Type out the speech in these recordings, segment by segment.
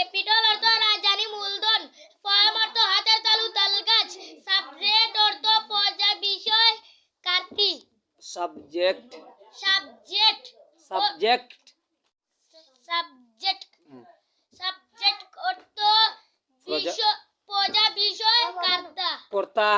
Capital অর্থ রাজধানী মূলধন ফর্ম অর্থ হাতের তালু তাল গাছ সাবজেক্ট অর্থ পর্যায় বিষয় Karthi subject. Subject. Subject. Subject. Subject অর্থ বিষয় পর্যা বিষয় কার্তা। কর্তা।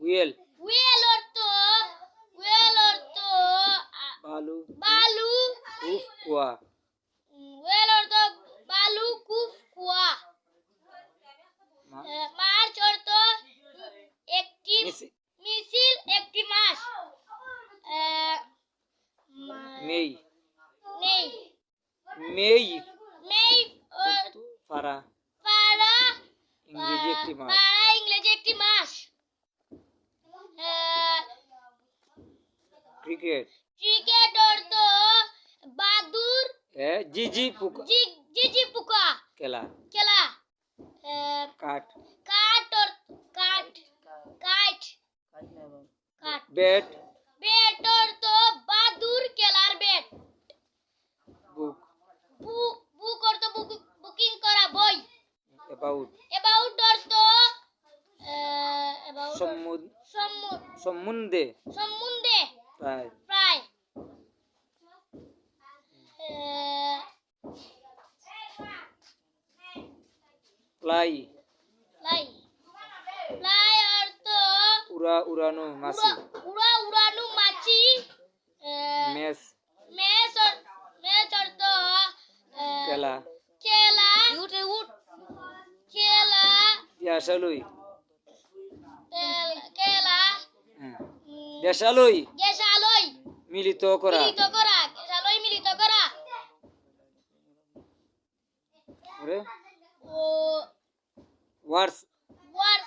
উইল ওয়েল অর্থ ওয়েল অর্থ বালু। বালু। উফ কুয়া ওয়েল অর্থ বালু কুফ কুয়া মার্চ অর্থ একটি মিছিল একটি মাস মেই। নেই মেই। মেই অর্থ ফারা। ইংরেজি একটি মাস পারা ইংরেজি একটি মাস ক্রিকেট। ক্রিকেট অর্থ বাদুর এ জিজি পুক জি জিজি পোকা। কাঠ। অর্থ কাঠ। কাঠ। কাঠ। ব্যাট। বেট অর্থ বাদুর খেলার বেট বুক। বু- বুক অর্থ বুক- বুকিং করা বই। অ্যাবাউট এবাউট এবাউট সম্মুদ সম্বন্ধে সম্বন্ধে প্রায় প্রায় প্লাই লাই লাই অর্থ উড়া উড়ানো মাছি উড়া উড়া উড়ানো মাছি মেস অর- মেষ অর্থ খেলা খেলা উঠ খেলা দেশালই খেলা দেশালই গেসালই মিলিত করা। মিলিত করা মিলিত করা। ওরে। ও। ওয়ার্স। ওয়ার্স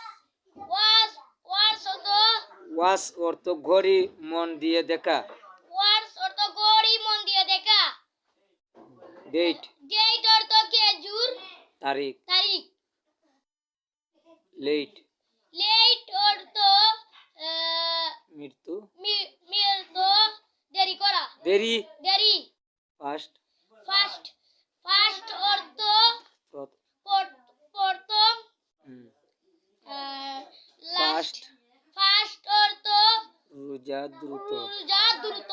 ওয়ার্স ওয়ার্স অর্থ? ওয়াস অর্থ ঘড়ি মন দিয়ে দেখা। ওয়ার্স অর্থ গড়ি মন দিয়ে দেখা। ডেট। ডেট অর্থ খেজুর তারিখ। তারিখ। লেট। লেট অর্থ আহ, মৃত্যু। মি- মৃত দেরি। দেরি। ফার্স্ট ফার্স্ট ফার্স্ট অর্থ প্রথ- পর- প্রথম। লাস্ট ফার্স্ট অর্থ রোজা দ্রুত। রোজা দ্রুত।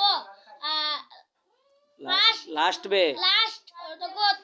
লাস্ট বে লাস্ট অর্থ